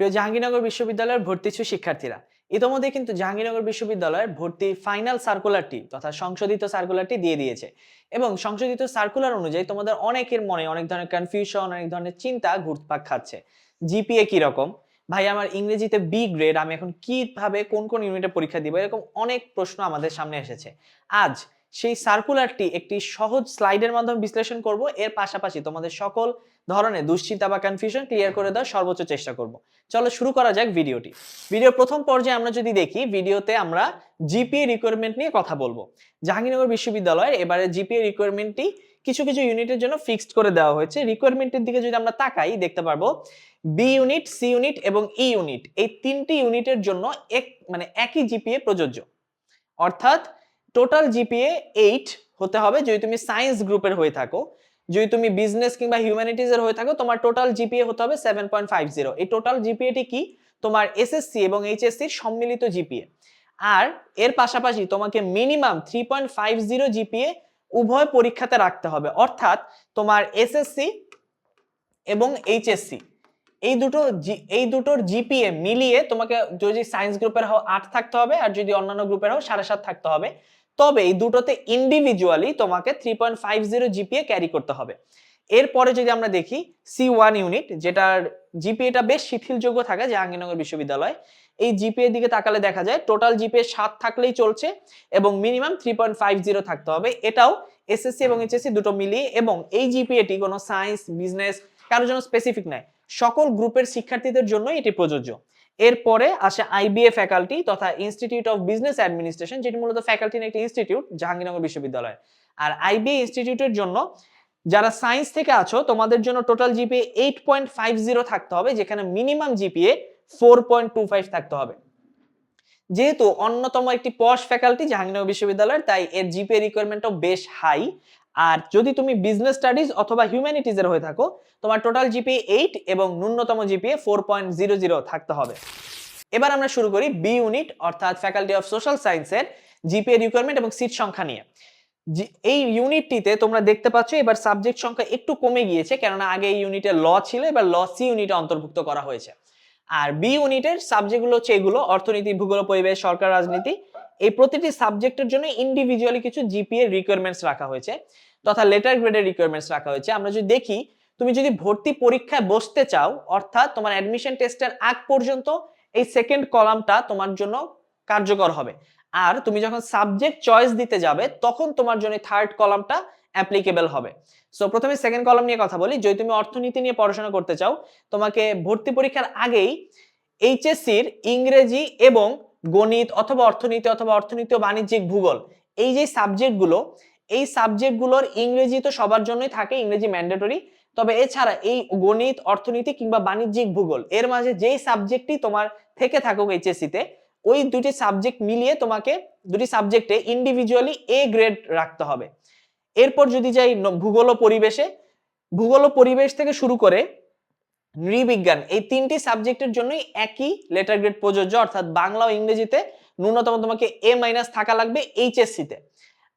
প্রিয় জাহাঙ্গীরনগর বিশ্ববিদ্যালয়ের ভর্তি ইচ্ছুক শিক্ষার্থীরা। ইতোমধ্যে কিন্তু জাহাঙ্গীরনগর বিশ্ববিদ্যালয়ের ভর্তি ফাইনাল সার্কুলারটি তথা সংশোধিত সার্কুলারটি দিয়ে দিয়েছে। এবং সংশোধিত সার্কুলার অনুযায়ী তোমাদের অনেকের মনে অনেক ধরনের কনফিউশন অনেক ধরনের চিন্তা ঘুরপাক খাচ্ছে। জিপিএ কি রকম? ভাই, আমার ইংরেজিতে বি গ্রেড আমি এখন কীভাবে কোন কোন ইউনিটে পরীক্ষা দিব? এরকম অনেক প্রশ্ন আমাদের সামনে এসেছে। আজ সেই সার্কুলারটি একটি সহজ স্লাইডের মাধ্যমে বিশ্লেষণ করব। এর পাশাপাশি তোমাদের সকল ধরনের দুশ্চিন্তা বা কনফিউশন ক্লিয়ার করে দেওয়ার সর্বোচ্চ চেষ্টা করব। চলো শুরু করা যাক ভিডিওটি। ভিডিও প্রথম পর্যায়ে আমরা যদি দেখি, ভিডিওতে আমরা জিপিএ রিকোয়ারমেন্ট নিয়ে কথা বলব। জাহাঙ্গীরনগর বিশ্ববিদ্যালয়ের এবারে জিপিএ রিকোয়ারমেন্টটি কিছু কিছু ইউনিটের জন্য ফিক্সড করে দেওয়া হয়েছে। রিকোয়ারমেন্টের দিকে যদি আমরা তাকাই, দেখতে পারব বি ইউনিট সি ইউনিট এবং ই ইউনিট এই তিনটি ইউনিটের জন্য এক মানে একই জিপিএ প্রযোজ্য। অর্থাৎ টোটাল জিপিএ এইট হতে হবে। যদি তুমি সায়েন্স গ্রুপের হয়ে থাকো, যদি তুমি বিজনেস কিংবা হিউম্যানিটিজের হয়ে থাকো, তোমার টোটাল জিপিএ হতে হবে সেভেন পয়েন্ট ফাইভ জিরো এই টোটাল জিপিএটি কি? তোমার এসএসসি এবং এইচএসসির সম্মিলিত জিপিএ আর এর পাশাপাশি তোমাকে minimum three point five zero GPA উভয় পরীক্ষাতে রাখতে হবে। অর্থাৎ তোমার এসএসসি এবং এইচএসসি এই দুটো এই দুটোর জিপিএ মিলিয়ে তোমাকে যদি সায়েন্স গ্রুপের হও আট থাকতে হবে, আর যদি অন্যান্য গ্রুপের হও সাড়ে সাত থাকতে হবে। তবে এই দুটোতে ইন্ডিভিজুয়ালি তোমাকে three point five zero GPA carry করতে হবে। এরপরে যদি আমরা দেখি সি ওয়ান ইউনিট যেটার জিপিএটা বেশ শিথিলযোগ্য থাকে জাহাঙ্গীরনগর বিশ্ববিদ্যালয়, এই জিপিএ দিকে তাকালে দেখা যায় টোটাল জিপিএ সাত থাকলেই চলছে এবং minimum three point five zero থাকতে হবে। এটাও এসএসসি এবং এইচএসসি দুটো মিলিয়ে এবং এই জিপিএটি কোনো সায়েন্স বিজনেস কারোর জন্য স্পেসিফিক নয়। সকল গ্রুপের শিক্ষার্থীদের জন্য এটি প্রযোজ্য। এরপরে আসে আইবিএ ফ্যাকাল্টি তথা ইনস্টিটিউট অফ বিজনেস অ্যাডমিনিস্ট্রেশন যেটি মূলত ফ্যাকাল্টির একটি ইনস্টিটিউট জাহাঙ্গীরনগর বিশ্ববিদ্যালয়। আর আইবিএ ইনস্টিটিউটের জন্য যারা সায়েন্স থেকে আছো, তোমাদের জন্য total GPA eight point five zero থাকতে হবে, যেখানে minimum GPA four point two five থাকতে হবে। যেহেতু অন্যতম একটি পশ ফ্যাকাল্টি জাহাঙ্গীরনগর বিশ্ববিদ্যালয়ের, তাই এর জিপিএ রিকোয়ারমেন্টও বেশ হাই আর যদি তুমি বিজনেস স্টাডিজ অথবা হিউম্যানিটিজের হয়ে থাকো, তোমার টোটাল জিপিএ এইট এবং ন্যূনতম GPA four point zero zero থাকতে হবে। এবার আমরা শুরু করি বি ইউনিট অর্থাৎ ফ্যাকাল্টি অফ সোশ্যাল সায়েন্সের জিপিএ রিকোয়ারমেন্ট এবং সিট সংখ্যা নিয়ে। এই ইউনিটটিতে তোমরা দেখতে পাচ্ছ এবার সাবজেক্ট সংখ্যা একটু কমে গিয়েছে, কেননা আগে এই ইউনিটে ল ছিল, এবার ল সি ইউনিটে অন্তর্ভুক্ত করা হয়েছে। আর বি ইউনিটের সাবজেক্টগুলো হচ্ছে এগুলো, অর্থনীতি, ভূগোল, পরিবেশ, সরকার, রাজনীতি। এই প্রতিটি সাবজেক্টের জন্য ইন্ডিভিজুয়ালি কিছু জিপিএ রিকোয়ারমেন্টস রাখা হয়েছে তথা লেটার গ্রেডের রিকোয়ারমেন্টস রাখা হয়েছে। আমরা যদি দেখি, তুমি যদি ভর্তি পরীক্ষায় বসতে চাও, অর্থাৎ তোমার অ্যাডমিশন টেস্টের আগ পর্যন্ত এই সেকেন্ড কলামটা তোমার জন্য কার্যকর হবে। আর তুমি যখন সাবজেক্ট চয়েস দিতে যাবে, তখন তোমার জন্য থার্ড কলামটা অ্যাপ্লিকেবল হবে। সো প্রথমে সেকেন্ড কলাম নিয়ে কথা বলি। যদি তুমি অর্থনীতি নিয়ে পড়াশোনা করতে চাও, তোমাকে ভর্তি পরীক্ষার আগেই এইচএসসির ইংরেজি এবং গণিত অথবা অর্থনীতি অথবা অর্থনীতি ও বাণিজ্যিক ভূগোল, এই যে সাবজেক্টগুলো এই সাবজেক্টগুলোর ইংরেজি তো সবার জন্যই থাকে, ইংরেজি ম্যান্ডেটরি তবে এছাড়া এই গণিত, অর্থনীতি কিংবা বাণিজ্যিক ভূগোল, এর মাঝে যেই সাবজেক্টটি তোমার থেকে থাকুক এইচএসসিতে ওই দুটি সাবজেক্ট মিলিয়ে তোমাকে দুটি সাবজেক্টে ইন্ডিভিজুয়ালি এ গ্রেড রাখতে হবে। এরপর যদি যাই ভূগোল পরিবেশে, ভূগোল পরিবেশ থেকে শুরু করে নৃবিজ্ঞান, এই তিনটি সাবজেক্টের জন্যই একই লেটার গ্রেড প্রযোজ্য, অর্থাৎ বাংলা ও ইংরেজিতে ন্যূনতম তোমাকে এ মাইনাস থাকা লাগবে এইচএসসি তে।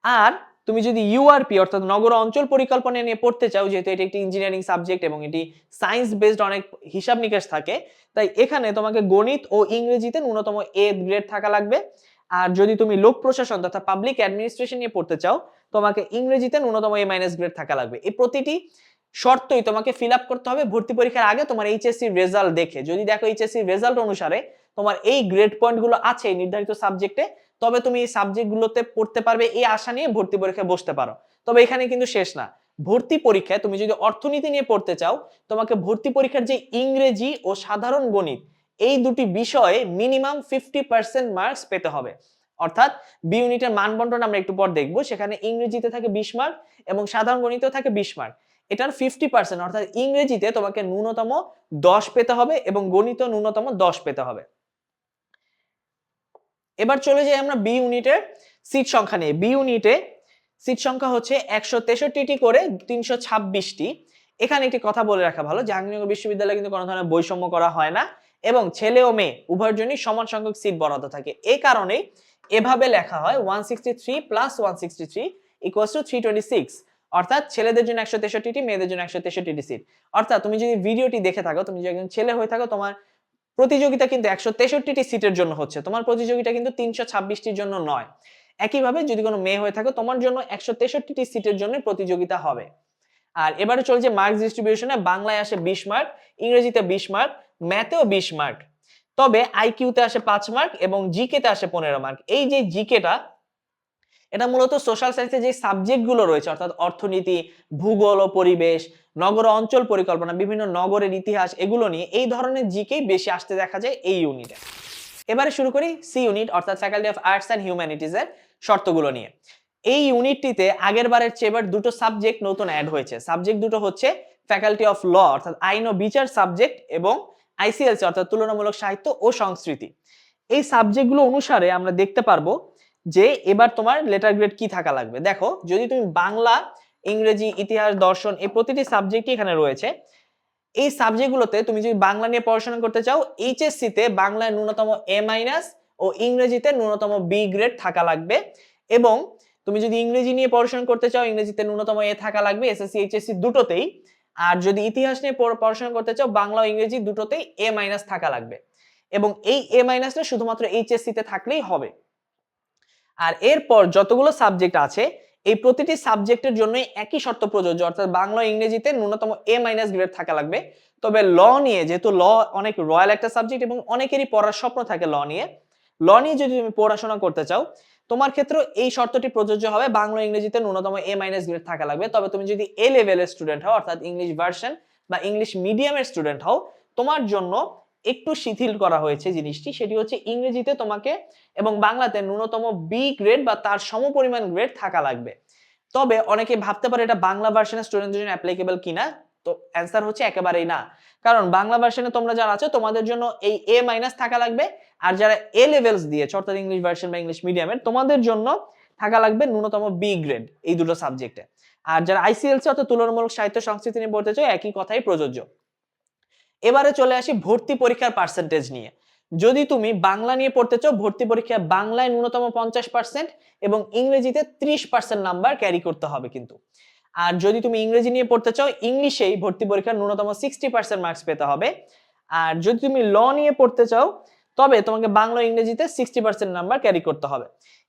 আর তুমি যদি ইউআরপি অর্থাৎ নগর অঞ্চল পরিকল্পনা নিয়ে পড়তে চাও, যেহেতু এটি একটি ইঞ্জিনিয়ারিং সাবজেক্ট এবং এটি সায়েন্স বেসড অনেক হিসাব নিকাশ থাকে, তাই এখানে তোমাকে গণিত ও ইংরেজিতে ন্যূনতম এ গ্রেড থাকা লাগবে। আর যদি তুমি লোক প্রশাসন তথা পাবলিক অ্যাডমিনিস্ট্রেশন নিয়ে পড়তে চাও তোমাকে ইংরেজিতে ন্যূনতম এ মাইনাস গ্রেড থাকা লাগবে। এই প্রতিটি শর্তই তোমাকে ফিল আপ করতে হবে। ভর্তি পরীক্ষার আগে তোমার এইচএসসি রেজাল্ট দেখে। যদি দেখো এইচএসসি রেজাল্ট অনুসারে তোমার এই গ্রেড পয়েন্টগুলো আছে নির্ধারিত সাবজেক্টে তবে তুমি এই সাবজেক্ট গুলোতে পড়তে পারবে এই আশা নিয়ে ভর্তি পরীক্ষায় বসতে পারো। তবে এখানে কিন্তু শেষ না। ভর্তি পরীক্ষায় তুমি যদি অর্থনীতি নিয়ে পড়তে চাও, তোমাকে ভর্তি পরীক্ষার যে ইংরেজি ও সাধারণ গণিত, এই দুটি বিষয়ে মিনিমাম ফিফটি পার্সেন্ট মার্কস পেতে হবে। অর্থাৎ বি ইউনিটের মানবন্টন আমরা একটু পর দেখব। সেখানে ইংরেজিতে থাকে বিশ মার্ক এবং সাধারণ গণিতেও থাকে বিশ মার্ক এটার ফিফটি পার্সেন্ট অর্থাৎ ইংরেজিতে তোমাকে ন্যূনতম দশ পেতে হবে এবং গণিত ন্যূনতম দশ পেতে হবে। এবার চলে যাই আমরা বি ইউনিটের সিট সংখ্যা নিয়ে। বি ইউনিটে সিট সংখ্যা হচ্ছে একশো তেষট্টিটি করে তিনশো ছাব্বিশটি। এখানে একটি কথা বলে রাখা ভালো জাহাঙ্গীরনগর বিশ্ববিদ্যালয়ে কিন্তু কোনো ধরনের বৈষম্য করা হয় না এবং ছেলে ও মেয়ে উভয়ের জন্যই সমান সংখ্যক সিট বরাদ্দ থাকে। এই কারণেই এভাবে লেখা হয় one sixty three plus one sixty three equals two three twenty six অর্থাৎ ছেলেদের জন্য একশো তেষট্টিটি, মেয়েদের জন্য একশো তেষট্টিটি সিট অর্থাৎ তুমি যদি ভিডিওটি দেখে থাকো, তুমি যদি একজন ছেলে হয়ে থাকো, তোমার প্রতিযোগিতা কিন্তু একশো তেষট্টিটি সিটের জন্য হচ্ছে। তোমার প্রতিযোগিতা কিন্তু তিনশো ছাব্বিশটির জন্য নয়। একইভাবে যদি কোনো মেয়ে হয়ে থাকো, তোমার জন্য একশো তেষট্টিটি সিটের জন্য প্রতিযোগিতা হবে। আর এবারে চলছে মার্কস ডিস্ট্রিবিউশনে বাংলায় আসে বিশ মার্ক ইংরেজিতে বিশ মার্ক ম্যাথেও বিশ মার্ক তবে আইকিউতে আসে পাঁচ মার্ক এবং জিকেতে আসে পনেরো মার্ক এই যে জিকেটা এটা মূলত সোশ্যাল সায়েন্সের যে সাবজেক্টগুলো রয়েছে, অর্থাৎ অর্থনীতি, ভূগোল ও পরিবেশ, নগর অঞ্চল পরিকল্পনা, বিভিন্ন নগরের ইতিহাস, এগুলো নিয়ে এই ধরনের জিকেই বেশি আসতে দেখা যায় এই ইউনিটে এবারে শুরু করি সি ইউনিট অর্থাৎ faculty of arts and humanities এর শর্তগুলো নিয়ে। এই ইউনিটটিতে আগের বারের চেয়ে এবার দুটো সাবজেক্ট নতুন অ্যাড হয়েছে। সাবজেক্ট দুটো হচ্ছে ফ্যাকাল্টি অফ ল অর্থাৎ আইন ও বিচার সাবজেক্ট এবং আইসিএলসি অর্থাৎ তুলনামূলক সাহিত্য ও সংস্কৃতি। এই সাবজেক্টগুলো অনুসারে আমরা দেখতে পারব যে এবার তোমার লেটার গ্রেড কি থাকা লাগবে। দেখো, যদি তুমি বাংলা, ইংরেজি, ইতিহাস, দর্শন এই প্রতিটি সাবজেক্টই এখানে রয়েছে, এই সাবজেক্টগুলোতে তুমি যদি বাংলা নিয়ে পড়াশোনা করতে চাও এইচএসসি তে বাংলায় ন্যূনতম এ মাইনাস ও ইংরেজিতে ন্যূনতম বি গ্রেড থাকা লাগবে এবং তুমি যদি ইংরেজি নিয়ে পড়াশোনা করতে চাও, ইংরেজিতে ন্যূনতম এ থাকা লাগবে এসএসসি এইচএসসি দুটোতেই আর যদি ইতিহাস নিয়ে পড়াশোনা করতে চাও, বাংলা ও ইংরেজি দুটোতেই এ মাইনাস থাকা লাগবে। এবং এই এ মাইনাসটা শুধুমাত্র এইচএসসি তে থাকলেই হবে। আর এরপর যতগুলো সাবজেক্ট আছে, এই প্রতিটি সাবজেক্টের জন্য একই শর্ত প্রযোজ্য। অর্থাৎ বাংলা ইংরেজিতে ন্যূনতম এ মাইনাস গ্রেড থাকা লাগবে। তবে ল নিয়ে, যেহেতু ল অনেক রয়্যাল একটা সাবজেক্ট এবং অনেকেরই পড়ার স্বপ্ন থাকে ল নিয়ে ল নিয়ে যদি তুমি পড়াশোনা করতে চাও তোমার ক্ষেত্রে এই শর্তটি প্রযোজ্য হবে, বাংলা ইংরেজিতে ন্যূনতম এ মাইনাস গ্রেড থাকা লাগবে। তবে তুমি যদি এ লেভেলের স্টুডেন্ট হও, অর্থাৎ ইংলিশ ভার্সন বা ইংলিশ মিডিয়ামের স্টুডেন্ট হও, তোমার জন্য একটু শিথিল করা হয়েছে জিনিসটি। সেটি হচ্ছে ইংরেজিতে তোমাকে এবং বাংলাতে ন্যূনতম বি গ্রেড বা তার সমপরিমাণ গ্রেড থাকা লাগবে। তবে অনেকে ভাবতে পারে এটা বাংলা ভার্সনের স্টুডেন্টদের জন্য অ্যাপ্লিকেবল কিনা। তো অ্যান্সার হচ্ছে একেবারেই না। কারণ বাংলা ভার্সনে তোমরা যারা আছো, তোমাদের জন্য এই এ মাইনাস থাকা লাগবে। আর যারা এ লেভেলস দিয়েছ, অর্থাৎ ইংলিশ ভার্সন বা ইংলিশ মিডিয়ামের তোমাদের জন্য থাকা লাগবে ন্যূনতম বি গ্রেড এই দুটো সাবজেক্টে আর যারা আইসিএলসি অর্থাৎ তুলনামূলক সাহিত্য সংস্কৃতি নিয়ে পড়তে চাও, একই কথাই প্রযোজ্য। এবারে চলে আসি ভর্তি পরীক্ষার পার্সেন্টেজ নিয়ে। যদি তুমি বাংলা নিয়ে পড়তে চাও, ভর্তি পরীক্ষায় বাংলায় ন্যূনতম পঞ্চাশ পার্সেন্ট এবং ইংরেজিতে ত্রিশ পার্সেন্ট নাম্বার ক্যারি করতে হবে কিন্তু। আর যদি তুমি ইংরেজি নিয়ে পড়তে চাও, ইংলিশেই ভর্তি পরীক্ষার ন্যূনতম সিক্সটি পার্সেন্ট মার্কস পেতে হবে। আর যদি তুমি ল নিয়ে পড়তে চাও, তবে তোমাকে বাংলা ইংরেজিতে সিক্সটি পার্সেন্ট নাম্বার ক্যারি করতে হবে।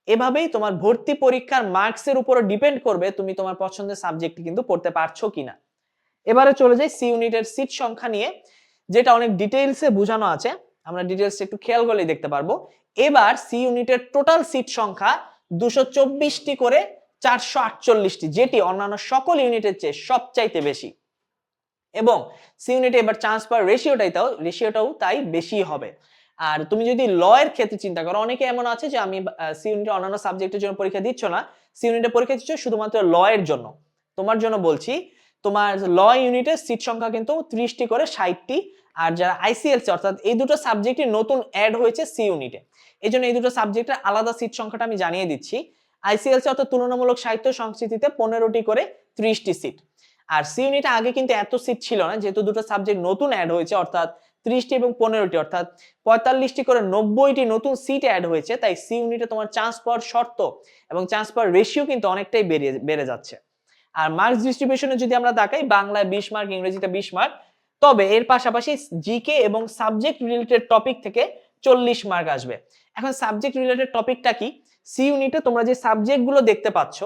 এভাবেই তোমার ভর্তি পরীক্ষার মার্কসের উপর ডিপেন্ড করবে তুমি তোমার পছন্দের সাবজেক্ট কিন্তু পড়তে পারছ কিনা। এবারে চলে যাই সি ইউনিটের সিট সংখ্যা নিয়ে, যেটা অনেক ডিটেইলসে বোঝানো আছে। আমরা ডিটেইলস একটু খেয়াল করলেই দেখতে পারব। এবার সি ইউনিটের টোটাল সিট সংখ্যা দুশো চব্বিশটি করে চারশো আটচল্লিশটি, যেটি অন্যান্য সকল ইউনিটের চেয়ে সবচাইতে বেশি। এবং সি ইউনিটে এবার চান্স পাওয়ার রেশিওটাই তাও, রেশিওটাও তাই বেশি হবে। আর তুমি যদি ল এর ক্ষেত্রে চিন্তা করো, অনেকে এমন আছে যে আমি সি ইউনিটে অন্যান্য সাবজেক্টের জন্য পরীক্ষা দিচ্ছ না, সি ইউনিটে পরীক্ষা দিচ্ছ শুধুমাত্র ল এর জন্য। তোমার জন্য বলছি, তোমার ল ইউনিটের সিট সংখ্যা কিন্তু ত্রিশটি করে ষাটটি, আর যারা আইসিএলসি, অর্থাৎ এই দুটো সাবজেক্টই নতুন অ্যাড হয়েছে সি ইউনিটে। এই জন্য এই দুটো সাবজেক্টের আলাদা সিট সংখ্যাটা আমি জানিয়ে দিচ্ছি। আইসিএলসি অর্থাৎ তুলনামূলক সাহিত্য সংস্কৃতিতে পনেরোটি করে ত্রিশটি সিট আর সি ইউনিটে আগে কিন্তু এত সিট ছিল না, যেহেতু দুটো সাবজেক্ট নতুন অ্যাড হয়েছে, অর্থাৎ ত্রিশটি এবং পনেরোটি, অর্থাৎ পঁয়তাল্লিশটি করে নব্বইটি নতুন সিট অ্যাড হয়েছে, তাই সি ইউনিটে তোমার চান্স পাওয়ার শর্ত এবং চান্স পাওয়ার রেশিও কিন্তু অনেকটাই বেড়ে বেড়ে যাচ্ছে। আর মার্কস ডিস্ট্রিবিউশনে যদি আমরা তাকাই, বাংলায় বিশ মার্ক ইংরেজিতে বিশ মার্ক তবে এর পাশাপাশি জিকে এবং সাবজেক্ট রিলেটেড টপিক থেকে চল্লিশ মার্ক আসবে। এখন সাবজেক্ট রিলেটেড টপিকটা কি? সি ইউনিটে তোমরা যে সাবজেক্টগুলো দেখতে পাচ্ছ,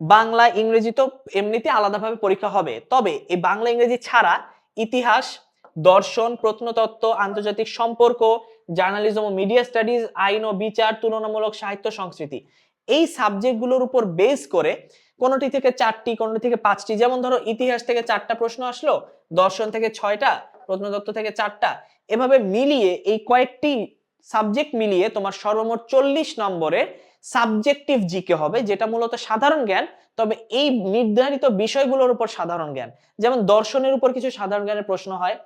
বাংলা, ইংরেজি তো এমনিতে আলাদাভাবে পরীক্ষা হবে। তবে এই বাংলা, ইংরেজি ছাড়া ইতিহাস, দর্শন, প্রত্নতত্ত্ব, আন্তর্জাতিক সম্পর্ক, জার্নালিজম ও মিডিয়া স্টাডিজ, আইন ও বিচার, তুলনামূলক সাহিত্য, সংস্কৃতি, এই সাবজেক্টগুলোর উপর বেস করে কোনোটি থেকে চারটি, কোনোটি থেকে পাঁচটি, যেমন ধরো ইতিহাস থেকে চারটা প্রশ্ন আসলো, দর্শন থেকে ছয়টা, প্রত্নতত্ত্ব থেকে চারটা, এভাবে মিলিয়ে এই কয়েকটি সাবজেক্ট মিলিয়ে তোমার সর্বমোট চল্লিশ নম্বরের সাবজেক্টিভ জিকে হবে, যেটা মূলত সাধারণ জ্ঞান, তবে এই নির্ধারিত বিষয়গুলোর উপর সাধারণ জ্ঞান। যেমন দর্শনের উপর কিছু সাধারণ জ্ঞানের প্রশ্ন হয়,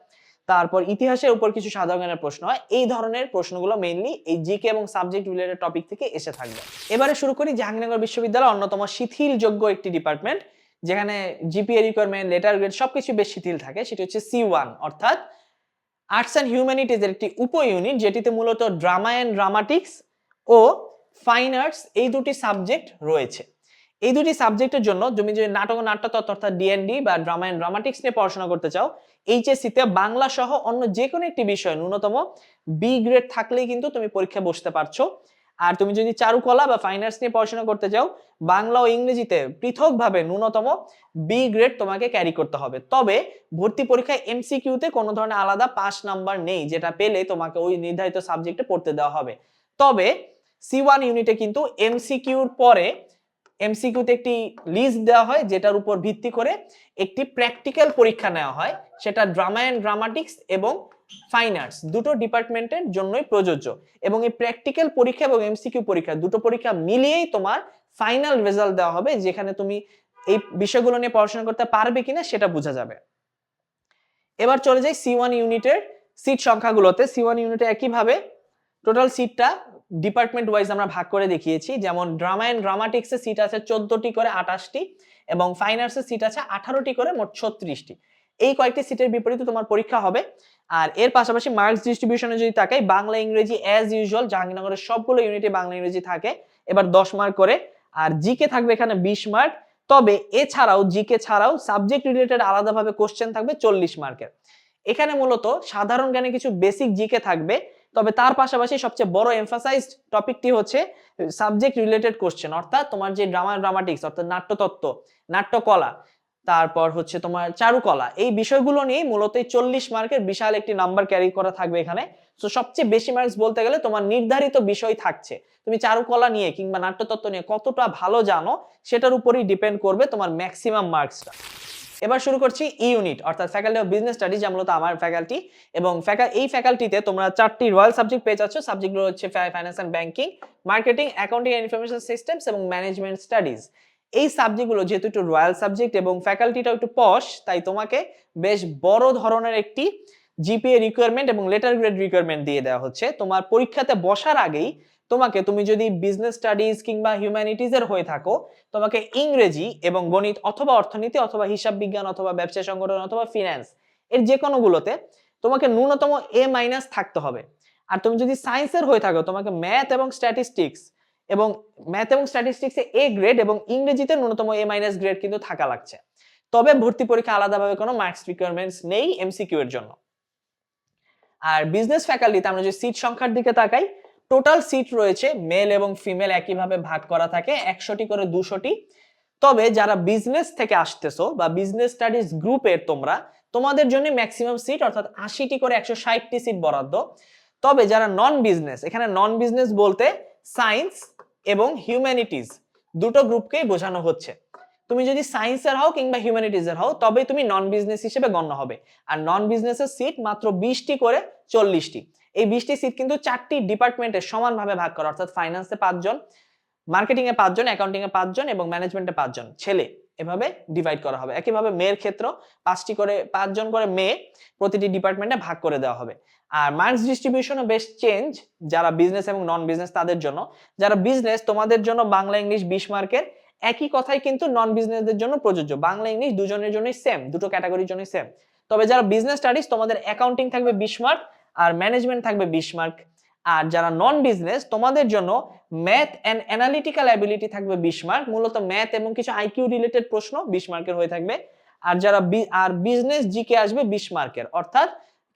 তারপর ইতিহাসের উপর কিছু সাধারণ জ্ঞানের প্রশ্ন হয়, এই ধরনের প্রশ্নগুলো মেইনলি এই জিকে এবং সাবজেক্ট রিলেটেড টপিক থেকে এসে থাকবে। এবারে শুরু করি জাহাঙ্গীরনগর বিশ্ববিদ্যালয় অন্যতম শিথিলযোগ্য একটি ডিপার্টমেন্ট যেখানে জিপিএ রিকোয়ারমেন্ট লেটার গ্রেড সবকিছু বেশ শিথিল থাকে, সেটি হচ্ছে সি ওয়ান অর্থাৎ আর্টস অ্যান্ড হিউম্যানিটিজ এর একটি উপ ইউনিট যেটিতে মূলত ড্রামা অ্যান্ড ড্রামাটিক্স ও ফাইন আর্টস এই দুটি সাবজেক্ট রয়েছে। এই দুটি সাবজেক্টের জন্য তুমি যদি নাটক নাট্যতত্ত্ব অর্থাৎ ডিএনডি বা ড্রামা অ্যান্ড ড্রামাটিক্স নিয়ে পড়াশোনা করতে চাও এইচএসসিতে বাংলা সহ অন্য যে কোনো একটি বিষয় ন্যূনতম বি গ্রেড থাকলেই কিন্তু তুমি পরীক্ষা বসতে পারছ। আর তুমি যদি চারুকলা বা ফাইন আর্টস নিয়ে পড়াশোনা করতে চাও, বাংলা ও ইংরেজিতে পৃথকভাবে ন্যূনতম বি গ্রেড তোমাকে ক্যারি করতে হবে। তবে ভর্তি পরীক্ষায় এমসিকিউতে কোনো ধরনের আলাদা পাস নাম্বার নেই, যেটা পেলে তোমাকে ওই নির্ধারিত সাবজেক্টে পড়তে দেওয়া হবে। তবে সি ওয়ান ইউনিটে কিন্তু এমসিকিউর পরে এমসিকিউতে একটি লিস্ট দেওয়া হয়, যেটার উপর ভিত্তি করে একটি প্র্যাকটিক্যাল পরীক্ষা নেওয়া হয়, সেটা ড্রামা অ্যান্ড ড্রামাটিক্স এবং ফাইন আর্টস দুটো ডিপার্টমেন্টের জন্যই প্রযোজ্য। এবং এই প্র্যাকটিক্যাল পরীক্ষা এবং এমসিকিউ পরীক্ষা, দুটো পরীক্ষা মিলিয়েই তোমার ফাইনাল রেজাল্ট দেওয়া হবে, যেখানে তুমি এই বিষয়গুলো নিয়ে পড়াশোনা করতে পারবে কিনা সেটা বোঝা যাবে। এবার চলে যাই সি ওয়ান ইউনিটের সিট সংখ্যাগুলোতে। সি ওয়ান ইউনিটে একইভাবে টোটাল সিটটা ডিপার্টমেন্ট ওয়াইজ আমরা ভাগ করে দেখিয়েছি। যেমন ড্রামা অ্যান্ড ড্রামাটিক্সের সিট আছে চোদ্দটি করে আঠাশটি এবং ফাইন আর্টসের সিট আছে আঠারোটি করে মোট ছত্রিশটি। এই কয়েকটি সিটের বিপরীতে তোমার পরীক্ষা হবে। আর এর পাশাপাশি মার্কস ডিস্ট্রিবিউশনে যদি তাকাই, বাংলা, ইংরেজি অ্যাজ ইউজুয়াল জাহাঙ্গীরনগরের সবগুলো ইউনিটে বাংলা, ইংরেজি থাকে। এবার দশ মার্ক করে। আর জিকে থাকবে এখানে বিশ মার্ক তবে এছাড়াও জিকে ছাড়াও সাবজেক্ট রিলেটেড আলাদাভাবে কোশ্চেন থাকবে চল্লিশ মার্কের এখানে মূলত সাধারণ জ্ঞানে কিছু বেসিক জিকে থাকবে। তবে তার পাশাপাশি সবচেয়ে বড় এমফাসাইজড টপিকটি হচ্ছে সাবজেক্ট রিলেটেড কোশ্চেন অর্থাৎ তোমার যে ড্রামা ড্রামাটিক্স অর্থাৎ নাট্যতত্ত্ব, নাট্যকলা তারপর হচ্ছে তোমার চারুকলা। এই বিষয়গুলো নিয়ে মূলত চল্লিশ মার্কের বিশাল একটি নাম্বার ক্যারি করা থাকবে এখানে। তো সবচেয়ে বেশি মার্কস বলতে গেলে তোমার নির্ধারিত বিষয় থাকছে। তুমি চারুকলা নিয়ে কিংবা নাট্যতত্ত্ব নিয়ে কতটা ভালো জানো, সেটার উপরই ডিপেন্ড করবে তোমার ম্যাক্সিমাম মার্কসটা এবার শুরু করছি ই ইউনিট অর্থাৎ ফ্যাকাল্টি অফ বিজনেস স্টাডিজ যা মূলত আমার ফ্যাকাল্টি এবং এই ফ্যাকাল্টিতে তোমরা চারটি রয়্যাল সাবজেক্ট পেয়ে যাচ্ছ। সাবজেক্টগুলো হচ্ছে finance and banking marketing accounting and information systems এবং ম্যানেজমেন্ট স্টাডিজ এই সাবজেক্টগুলো যেহেতু একটু রয়্যাল সাবজেক্ট এবং ফ্যাকাল্টিটাও একটু পশ তাই তোমাকে বেশ বড় ধরনের একটি জিপিএ রিকোয়ারমেন্ট এবং লেটার গ্রেড রিকোয়ারমেন্ট দিয়ে দেওয়া হচ্ছে। তোমার পরীক্ষাতে বসার আগেই তোমাকে, তুমি যদি বিজনেস স্টাডিজ কিংবা হিউম্যানিটিজের হয়ে থাকো, তোমাকে ইংরেজি এবং গণিত অথবা অর্থনীতি অথবা হিসাব বিজ্ঞান অথবা ব্যবসা সংগঠন অথবা ফিন্যান্স এর যে কোনোগুলোতে তোমাকে ন্যূনতম এ মাইনাস থাকতে হবে। আর তুমি যদি সায়েন্সের হয়ে থাকো, তোমাকে ম্যাথ এবং স্ট্যাটিস্টিক্স এবং ম্যাথ এবং স্ট্যাটিস্টিক্সে এ গ্রেড এবং ইংরেজিতে ন্যূনতম এ মাইনাস গ্রেড কিন্তু থাকা লাগছে। তবে ভর্তি পরীক্ষা আলাদাভাবে কোনো মার্কস রিকোয়ারমেন্টস নেই এমসিকিউ এর জন্য। আর বিজনেস ফ্যাকাল্টিতে আমরা যে সিট সংখ্যার দিকে তাকাই টোটাল সিট রয়েছে মেল এবং ফিমেল একইভাবে ভাগ করা থাকে, একশোটি করে দুশোটি। তবে যারা বিজনেস থেকে আসতেছো বা বিজনেস স্টাডিজ গ্রুপের তোমরা, তোমাদের জন্য ম্যাক্সিমাম সিট অর্থাৎ আশিটি করে একশো ষাটটি সিট বরাদ্দ। তবে যারা নন বিজনেস এখানে নন বিজনেস বলতে সায়েন্স এবং হিউম্যানিটিজ দুটো গ্রুপকেই বোঝানো হচ্ছে। তুমি যদি সায়েন্সের হও কিংবা হিউম্যানিটিজের হও তবে তুমি নন বিজনেস হিসেবে গণ্য হবে। আর নন বিজনেসের সিট মাত্র বিশটি করে চল্লিশটি। এই বিশটি সিট কিন্তু চারটি ডিপার্টমেন্টে সমানভাবে ভাগ করা, অর্থাৎ ফাইন্যান্সে পাঁচজন মার্কেটিংয়ে পাঁচজন অ্যাকাউন্টিং এ পাঁচজন এবং ম্যানেজমেন্টে পাঁচজন ছেলে। এভাবে ডিভাইড করা হবে। একইভাবে মেয়ের ক্ষেত্র পাঁচটি করে, পাঁচজন করে মেয়ে প্রতিটি ডিপার্টমেন্টে ভাগ করে দেওয়া হবে। আর মার্কস ডিস্ট্রিবিউশনও বেশ চেঞ্জ যারা বিজনেস এবং নন বিজনেস তাদের জন্য। যারা বিজনেস তোমাদের জন্য বাংলা ইংলিশ বিশ মার্কের একই কথাই কিন্তু নন বিজনেসদের জন্য প্রযোজ্য। বাংলা ইংলিশ দুজনের জন্যই সেম দুটো ক্যাটাগরির জন্যই সেম তবে যারা বিজনেস স্টাডিজ তোমাদের অ্যাকাউন্টিং থাকবে বিশ মার্ক আর ম্যানেজমেন্ট থাকবে বিশ মার্ক আর যারা নন বিজনেস তোমাদের জন্য ম্যাথ অ্যান্ড অ্যানালিটিক্যাল অ্যাবিলিটি থাকবে বিশ মার্ক মূলত ম্যাথ এবং কিছু আইকিউ রিলেটেড প্রশ্ন বিশ মার্কের হয়ে থাকবে। আর যারা আর বিজনেস জিকে আসবে বিশ মার্কের অর্থাৎ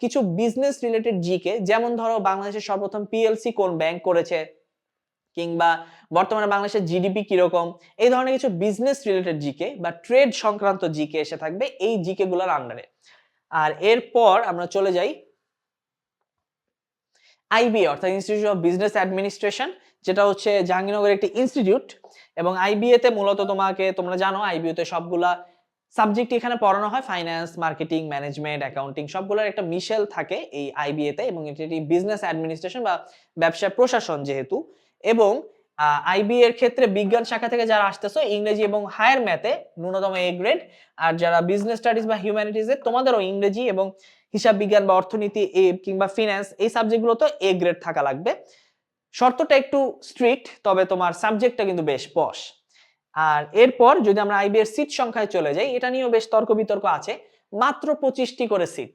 কিছু বিজনেস রিলেটেড জিকে যেমন ধরো বাংলাদেশের সর্বপ্রথম পিএলসি কোন ব্যাংক করেছে? কিংবা বর্তমানে বাংলাদেশের জিডিপি কীরকম? এই ধরনের কিছু বিজনেস রিলেটেড জিকে বা ট্রেড সংক্রান্ত জিকে এসে থাকবে এই জিকে গুলোর আন্ডারে আর এরপর আমরা চলে যাই আইবি অর্থাৎ ইনস্টিটিউট অফ বিজনেস অ্যাডমিনিস্ট্রেশন যেটা হচ্ছে জাহাঙ্গীরনগরের একটি ইনস্টিটিউট এবং আইবিএ তে মূলত তোমাকে, তোমরা জানো আইবিএ তে সবগুলা সাবজেক্ট এখানে পড়ানো হয় ফাইন্যান্স মার্কেটিং ম্যানেজমেন্ট অ্যাকাউন্টিং সবগুলোর একটা মিশেল থাকে এই আইবিএ তে এবং এটি একটি বিজনেস অ্যাডমিনিস্ট্রেশন বা ব্যবসা প্রশাসন যেহেতু, এবং আইবি এর ক্ষেত্রে বিজ্ঞান শাখা থেকে যারা আসতেছো, ইংরেজি এবং হায়ার ম্যাথে ন্যূনতম এ গ্রেড আর যারা বিজনেস স্টাডিজ বা হিউম্যানিটিজ তোমাদেরও ইংরেজি এবং হিসাব বিজ্ঞান বা অর্থনীতি, এ কিংবা ফিনান্স এই সাবজেক্টগুলো তো এ গ্রেড থাকা লাগবে। শর্তটা একটু স্ট্রিক্ট তবে তোমার সাবজেক্টটা কিন্তু বেশ পশ আর এরপর যদি আমরা আইবি এর সিট সংখ্যায় চলে যাই, এটা নিয়েও বেশ তর্ক বিতর্ক আছে। মাত্র পঁচিশটি করে সিট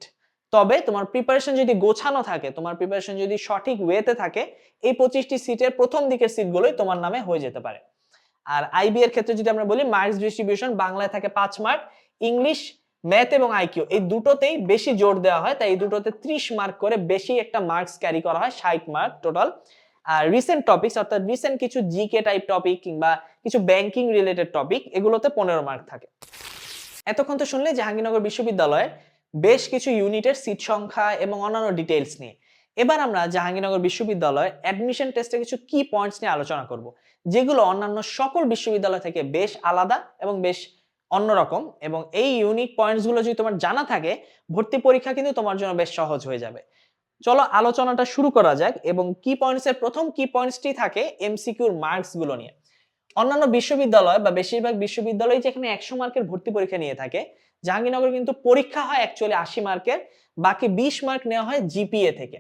তবে তোমার প্রিপারেশন যদি গোছানো থাকে, তোমার প্রিপারেশন যদি সঠিক ওয়েতে থাকে, এই পঁচিশটি সিটের প্রথম দিকের সিটগুলোই তোমার নামে হয়ে যেতে পারে। আর আইবি এর ক্ষেত্রে যদি আমরা বলি মার্কস ডিস্ট্রিবিউশন বাংলায় থাকে পাঁচ মার্ক ইংলিশ ম্যাথ এবং আইকিউ এই দুটোতেই বেশি জোর দেওয়া হয়, তাই এই দুটোতে ত্রিশ মার্ক করে বেশি একটা মার্কস ক্যারি করা হয়, ষাট মার্ক টোটাল আর রিসেন্ট টপিকস অর্থাৎ রিসেন্ট কিছু জিকে টাইপ টপিক কিংবা কিছু ব্যাংকিং রিলেটেড টপিক এগুলোতে পনেরো মার্ক থাকে। এতক্ষণ তো শুনলে জাহাঙ্গীরনগর বিশ্ববিদ্যালয়ের বেশ কিছু ইউনিটের সিট সংখ্যা এবং অন্যান্য ডিটেলস নিয়ে। এবার আমরা জাহাঙ্গীরনগর বিশ্ববিদ্যালয়ের অ্যাডমিশন টেস্টে কিছু কি পয়েন্টস নিয়ে আলোচনা করব, যেগুলো অন্যান্য সকল বিশ্ববিদ্যালয় থেকে বেশ আলাদা এবং বেশ অন্যরকম এবং এই ইউনিক পয়েন্টসগুলো যদি তোমার জানা থাকে, ভর্তি পরীক্ষা কিন্তু তোমার জন্য বেশ সহজ হয়ে যাবে। চলো আলোচনাটা শুরু করা যাক এবং কি পয়েন্টসের প্রথম কি পয়েন্টসটি থাকে এমসিকিউর মার্কসগুলো নিয়ে। অন্যান্য বিশ্ববিদ্যালয় বা বেশিরভাগ বিশ্ববিদ্যালয় যেখানে একশো মার্কের ভর্তি পরীক্ষা নিয়ে থাকে, জাহাঙ্গীরনগর কিন্তু পরীক্ষা হয় অ্যাকচুয়ালি আশি মার্কের বাকি বিশ মার্ক নেওয়া হয় জিপিএ থেকে।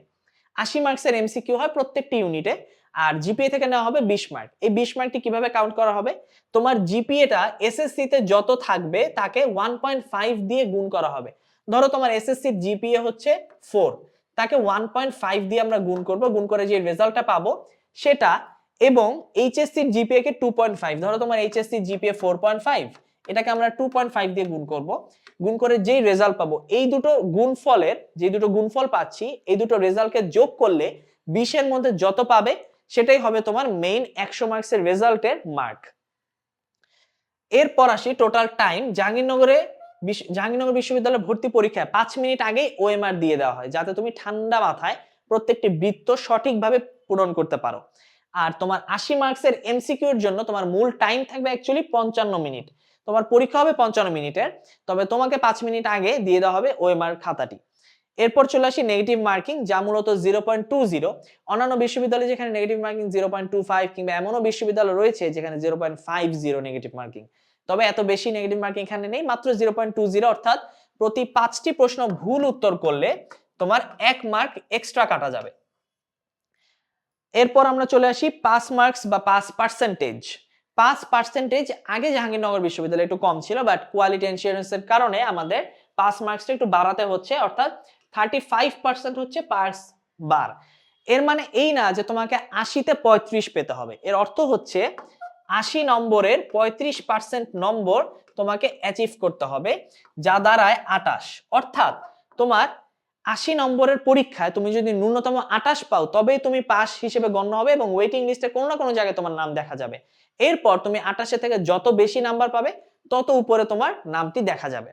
আশি মার্কসের এমসিকিউ হয় প্রত্যেকটি ইউনিটে আর জিপিএ থেকে নেওয়া হবে বিশ মার্ক এই বিশ মার্কটি কীভাবে কাউন্ট করা হবে? তোমার জিপিএটা এসএসসি তে যত থাকবে, তাকে ওয়ান পয়েন্ট ফাইভ দিয়ে গুণ করা হবে। ধরো তোমার এসএসসি জিপিএ হচ্ছে ফোর তাকে ওয়ান পয়েন্ট ফাইভ দিয়ে আমরা গুণ করব, গুণ করে যে রেজাল্টটা পাবো সেটা, এবং এইচএসসির জিপিএ কে টু পয়েন্ট ফাইভ ধরো তোমার HSC GPA four point five এটাকে আমরা টু পয়েন্ট ফাইভ দিয়ে গুণ করব। গুণ করে যেই রেজাল্ট পাবো, এই দুটো গুণফলের যে দুটো গুণফল পাচ্ছি, এই দুটো রেজাল্টকে যোগ করলে বিশের মধ্যে যত পাবে, সেটাই হবে তোমার মেইন একশো মার্কসের রেজাল্টের মার্ক এরপর আসি টোটাল টাইম জাহাঙ্গীরনগরে জাহাঙ্গীরনগর বিশ্ববিদ্যালয়ে ভর্তি পরীক্ষায় পাঁচ মিনিট আগেই ওএমআর দিয়ে দেওয়া হয়, যাতে তুমি ঠান্ডা মাথায় প্রত্যেকটি বৃত্ত সঠিকভাবে পূরণ করতে পারো। আর তোমার আশি মার্কসের এমসিকিউর জন্য তোমার মূল টাইম থাকবে অ্যাকচুয়ালি পঞ্চান্ন মিনিট। তোমার পরীক্ষা হবে পঞ্চান্ন মিনিটের তবে তোমাকে পাঁচ মিনিট আগে দিয়ে দেওয়া হবে ওএমআর খাতাটি। এরপর চলে আসি নেগেটিভ মার্কিং যা মূলত জিরো পয়েন্ট টু জিরো অন্যান্য বিশ্ববিদ্যালয়ে যেখানে negative marking zero point two five কিংবা এমনও বিশ্ববিদ্যালয় রয়েছে যেখানে zero point five zero negative marking তবে এত বেশি নেগেটিভ মার্কিং এখানে নেই, মাত্র জিরো পয়েন্ট টু জিরো অর্থাৎ প্রতি পাঁচটি প্রশ্ন ভুল উত্তর করলে তোমার এক মার্ক এক্সট্রা কাটা যাবে। এরপর আমরা চলে আসি পাস মার্কস বা পাস পার্সেন্টেজ পাস পার্সেন্টেজ আগে জাহাঙ্গীরনগর বিশ্ববিদ্যালয়ে একটু কম ছিল বাট কোয়ালিটি এর কারণে আমাদের পাস মার্কসটা একটু বাড়াতে হচ্ছে, অর্থাৎ থার্টি ফাইভ পার্সেন্ট হচ্ছে পাস বার এর মানে এই না যে তোমাকে আশিতে পঁয়ত্রিশ পেতে হবে। এর অর্থ হচ্ছে আশি নম্বরের পঁয়ত্রিশ পার্সেন্ট নম্বর তোমাকে অ্যাচিভ করতে হবে, যা দাঁড়ায় আটাশ। অর্থাৎ তোমার আশি নম্বরের পরীক্ষায় তুমি যদি ন্যূনতম আটাশ পাও, তবেই তুমি পাস হিসেবে গণ্য হবে এবং ওয়েটিং লিস্টে কোনো না কোনো জায়গায় তোমার নাম দেখা যাবে। এরপর তুমি আটাশে থেকে যত বেশি নাম্বার পাবে, তত উপরে তোমার নামটি দেখা যাবে।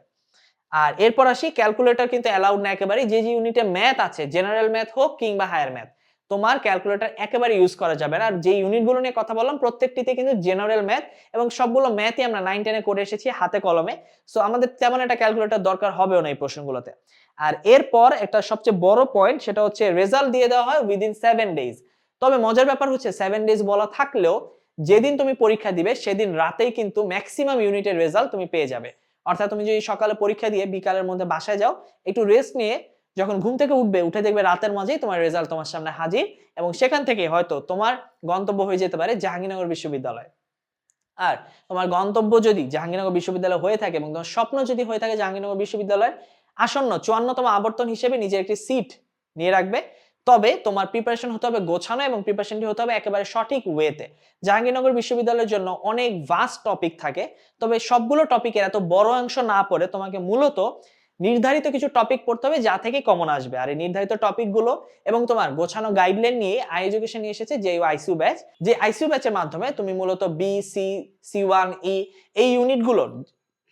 আর এরপর আসি ক্যালকুলেটর কিন্তু অ্যালাউড না একেবারেই। যে যে ইউনিটে ম্যাথ আছে জেনারেল ম্যাথ হোক কিংবা হায়ার ম্যাথ তোমার ক্যালকুলেটর একেবারে ইউজ করা যাবে না। আর যে ইউনিটগুলো নিয়ে কথা বললাম, প্রত্যেকটিতে কিন্তু জেনারেল ম্যাথ এবং সবগুলো ম্যাথই আমরা নাইন টেনে করে এসেছি হাতে কলমে। সো আমাদের তেমন একটা ক্যালকুলেটর দরকার হবেও না এই প্রশ্নগুলোতে। আর এরপর একটা সবচেয়ে বড় পয়েন্ট সেটা হচ্ছে রেজাল্ট দিয়ে দেওয়া হয় উইদিন সেভেন ডেজ তবে মজার ব্যাপার হচ্ছে সেভেন ডেজ বলা থাকলেও যেদিন তুমি পরীক্ষা দিবে, সেদিন রাতেই কিন্তু ম্যাক্সিমাম ইউনিটের রেজাল্ট তুমি পেয়ে যাবে। অর্থাৎ তুমি যদি সকালে পরীক্ষা দিয়ে বিকালের মধ্যে বাসায় যাও, একটু রেস্ট নিয়ে যখন ঘুম থেকে উঠবে, উঠে দেখবে রাতের মাঝেই তোমার রেজাল্ট তোমার সামনে হাজির এবং সেখান থেকে হয়তো তোমার গন্তব্য হয়ে যেতে পারে জাহাঙ্গীরনগর বিশ্ববিদ্যালয়। আর তোমার গন্তব্য যদি জাহাঙ্গীরনগর বিশ্ববিদ্যালয় হয়ে থাকে এবং তোমার স্বপ্ন যদি হয়ে থাকে জাহাঙ্গীরনগর বিশ্ববিদ্যালয়ের, আসন্ন চুয়ান্নতম আবর্তন হিসেবে নিজের একটি সিট নিয়ে রাখবে তবে তোমার প্রিপারেশন হতে হবে গোছানো এবং প্রিপারেশনটি হতে হবে একেবারে সঠিক ওয়েতে জাহাঙ্গীরনগর বিশ্ববিদ্যালয়ের জন্য অনেক ভাস্ট টপিক থাকে, তবে সবগুলো টপিকের এত বড় অংশ না পড়ে তোমাকে মূলত নির্ধারিত কিছু টপিক পড়তে হবে যা থেকে কমন আসবে। আর এই নির্ধারিত টপিকগুলো এবং তোমার গোছানো গাইডলাইন নিয়ে আই এডুকেশন নিয়ে এসেছে যে আইসিউ ব্যাচ যে আইসিউ ব্যাচের মাধ্যমে তুমি মূলত B C C one E এই ইউনিটগুলোর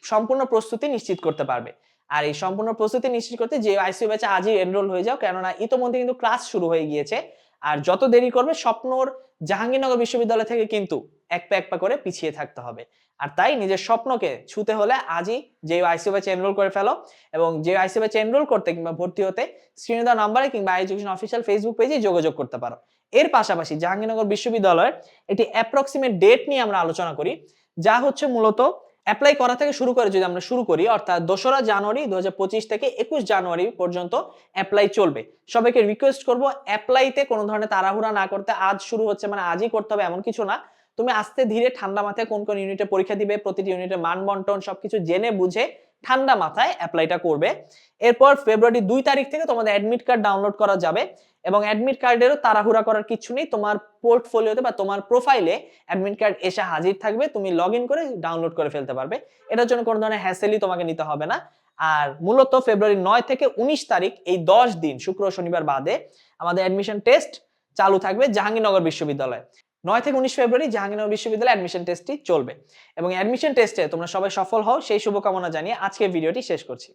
সম্পূর্ণ প্রস্তুতি নিশ্চিত করতে পারবে। আর এই সম্পূর্ণ প্রস্তুতি নিশ্চিত করতে যে আইসিউ ব্যাচে আজই এনরোল হয়ে যাও, কেননা ইতোমধ্যে কিন্তু ক্লাস শুরু হয়ে গিয়েছে। আর যত দেরি করবে, স্বপ্নর জাহাঙ্গীরনগর বিশ্ববিদ্যালয় থেকে কিন্তু এক পা এক পা করে পিছিয়ে থাকতে হবে। আর তাই নিজের স্বপ্নকে ছুতে হলে আজই যে আইসিউ ব্যাচে এনরোল করে ফেলো এবং যে আইসিউ ব্যাচে এনরোল করতে কিংবা ভর্তি হতে স্ক্রিনে দেওয়া নাম্বারে কিংবা এডুকেশন অফিসিয়াল ফেসবুক পেজে যোগাযোগ করতে পারো। এর পাশাপাশি জাহাঙ্গীরনগর বিশ্ববিদ্যালয়ের একটি অ্যাপ্রক্সিমেট ডেট নিয়ে আমরা আলোচনা করি, যা হচ্ছে মূলত অ্যাপ্লাই করা থেকে শুরু করে যদি আমরা শুরু করি, অর্থাৎ দোসরা জানুয়ারি দু থেকে একুশ জানুয়ারি পর্যন্ত অ্যাপ্লাই চলবে। সবাইকে রিকোয়েস্ট করব অ্যাপ্লাইতে কোনো ধরনের তাড়াহুড়া না করতে আজ শুরু হচ্ছে মানে আজই করতে হবে এমন কিছু না। তুমি আস্তে ধীরে ঠান্ডা মাথায় কোন কোন ইউনিটে পরীক্ষা দিবে, প্রতিটি ইউনিটের মান বন্টন সবকিছু জেনে বুঝে ঠান্ডা মাথায় অ্যাপ্লাইটা করবে। এরপর ফেব্রুয়ারি দুই তারিখ থেকে তোমাদের অ্যাডমিট কার্ড ডাউনলোড করা যাবে এবং অ্যাডমিট কার্ডেরও তাড়াহুড়া করার কিছু নেই। তোমার পোর্টফোলিওতে বা তোমার প্রোফাইলে অ্যাডমিট কার্ড এসে হাজির থাকবে। তুমি লগ করে ডাউনলোড করে ফেলতে পারবে। এটার জন্য কোনো ধরনের হ্যাসেলই তোমাকে নিতে হবে না। আর মূলত ফেব্রুয়ারি নয় থেকে উনিশ তারিখ এই দশ দিন, শুক্র শনিবার বাদে আমাদের অ্যাডমিশন টেস্ট চালু থাকবে জাহাঙ্গীরনগর বিশ্ববিদ্যালয়ে। নয় থেকে উনিশ ফেব্রুয়ারি জাহাঙ্গীরনগর বিশ্ববিদ্যালয়ে অ্যাডমিশন টেস্টটি চলবে। এবং অ্যাডমিশন টেস্টে তোমরা সবাই সফল হও, সেই শুভকামনা জানিয়ে আজকে ভিডিওটি শেষ করছি।